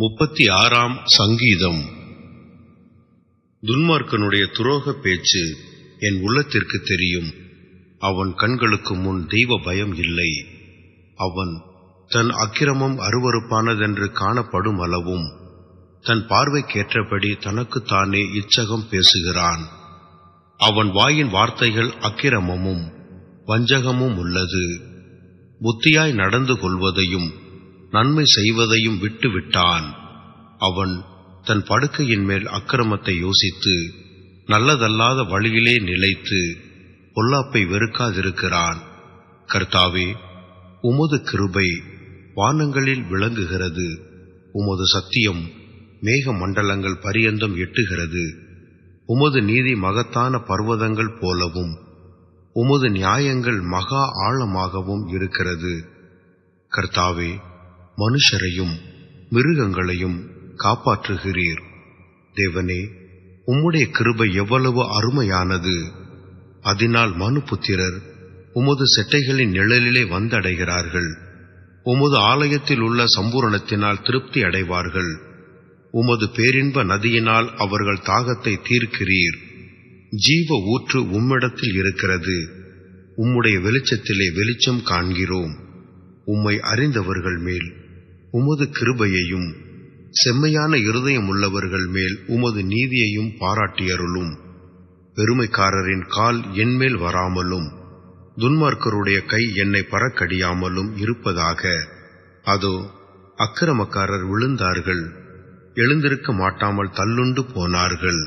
முப்பத்தி ஆறாம் சங்கீதம். துன்மார்க்கனுடைய துரோக பேச்சு என் உள்ளத்திற்கு தெரியும். அவன் கண்களுக்கு முன் தெய்வ பயம் இல்லை. அவன் தன் அக்கிரமம் அருவருப்பானதென்று காணப்படும் அளவும் தன் பார்வைக்கேற்றபடி தனக்குத்தானே இச்சகம் பேசுகிறான். அவன் வாயின் வார்த்தைகள் அக்கிரமமும் வஞ்சகமும் உள்ளது. புத்தியாய் நடந்து கொள்வதையும் நன்மை செய்வதையும் விட்டுவிட்டான். அவன் தன் படுக்கையின் மேல் அக்கிரமத்தை யோசித்து நல்லதல்லாத வழியிலே நிலைத்து பொல்லாப்பை வெறுக்காதிருக்கிறான். கர்த்தாவே உமது கிருபை வானங்களில் விளங்குகிறது. உமது சத்தியம் மேக மண்டலங்கள் பரியந்தம் எட்டுகிறது. உமது நீதி மகத்தான பர்வதங்கள் போலவும் உமது நியாயங்கள் மகா ஆழமாகவும் இருக்கிறது. கர்த்தாவே மனுஷரையும் மிருகங்களையும் காப்பாற்றுகிறீர். தேவனே உம்முடைய கிருபை எவ்வளவு அருமையானது. அதனால் மனுபுத்திரர் உமது செட்டைகளின் நிழலிலே வந்தடைகிறார்கள். உமது ஆலயத்தில் உள்ள சம்பூரணத்தினால் திருப்தி அடைவார்கள். உமது பேரின்ப நதியினால் அவர்கள் தாகத்தை தீர்க்கிறீர். ஜீவ ஊற்று உம்மிடத்தில் இருக்கிறது. உம்முடைய வெளிச்சத்திலே வெளிச்சம் காண்கிறோம். உம்மை அறிந்தவர்கள் மேல் உமது கிருபையையும் செம்மையான இருதயம் உள்ளவர்கள் மேல் உமது நீதியையும் பாராட்டியருளும். பெருமைக்காரரின் கால் என்மேல் வராமலும் துன்மார்க்கருடைய கை என்னை பறக்கடியாமலும் இருப்பதாக. அதோ அக்கிரமக்காரர் விழுந்தார்கள் எழுந்திருக்க மாட்டாமல் தள்ளுண்டு போனார்கள்.